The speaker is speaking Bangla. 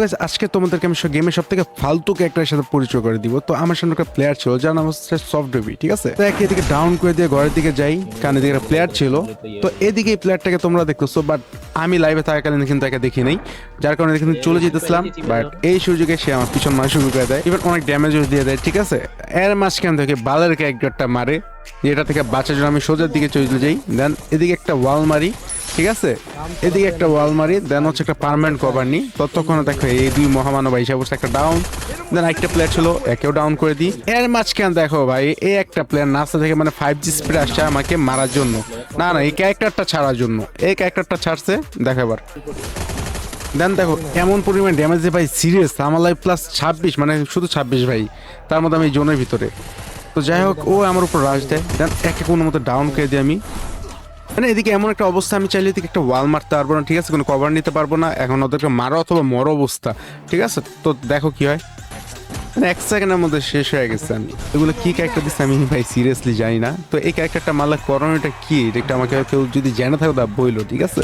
guys, আজকে তোমাদেরকে আমি গেমের সব থেকে ফালতু ক্যারেক্টারের সাথে পরিচয় করে দিব। তো আমার সামনে একটা প্লেয়ার ছিল যার নাম হচ্ছে সফট ডেবি ঠিক আছে? তো একে এদিকে ডাউন করে দিয়ে ঘরের দিকে যাই কারণ এদিকে একটা প্লেয়ার ছিল। তো এদিকে এই প্লেয়ারটাকে তোমরা দেখতেছো বাট আমি লাইভে থাকাকালীন কিন্তু একে দেখি নাই। যার কারণে কিন্তু চলে যেতেছিলাম বাট এই সুযোগে সে আমার পিছন মারা শুরু করে দেয়। এবার অনেক ড্যামেজও দিয়ে দেয় ঠিক আছে? এর মাঝখান থেকে বালের ক্যারেক্টারটা মারে যেটা থেকে বাঁচার জন্য আমি সোজার দিকে চলে যাই। দেন এদিকে একটা ওয়াল মারি ঠিক আছে? এদিকে একটা ওয়াল মারি দেন হচ্ছে একটা পারমানেন্ট কভার নি ততক্ষণে দেখো এই দুই মহামানব হিসাব বসে একটা ডাউন দেন একটা প্লেয়ার ছিল, একেও ডাউন করে দিই। এর মাঝখান দেখো ভাই, এই একটা প্লেয়ার নাস্তা থেকে মানে ফাইভ জি স্পিড আসছে আমাকে মারার জন্য। না না, এই ক্যারেক্টারটা ছাড়ার জন্য। এই ক্যারেক্টারটা ছাড়ছে, দেখো এবার। দেন দেখো এমন পরিমাণ ড্যামেজ ভাই সিরিয়াস আমার লাইফ প্লাস ছাব্বিশ মানে শুধু ছাব্বিশ ভাই, তার মধ্যে আমি জোনের ভিতরে। তো যাই হোক, ও আমার উপর রাশ দেয় দেন একে কোনো মতো ডাউন করে দিই আমি। মানে এদিকে এমন একটা অবস্থা, আমি চাইলে এদিকে একটা ওয়াল মারতে পারব না, ঠিক আছে? কোনো কভার নিতে পারব না। এখন ওদেরকে মারো অথবা মরো অবস্থা, ঠিক আছে? তো দেখো কি হয়। মানে এক সেকেন্ডের মধ্যে শেষ হয়ে গেছে আমি। এগুলো কি ক্যারেক্টার দিচ্ছে আমি ভাই সিরিয়াসলি জানি না। তো এই ক্যারেক্টারটা মারলে করণীয়টা কী? এটা আমাকে কেউ যদি জেনে থাকো তা বইলো, ঠিক আছে?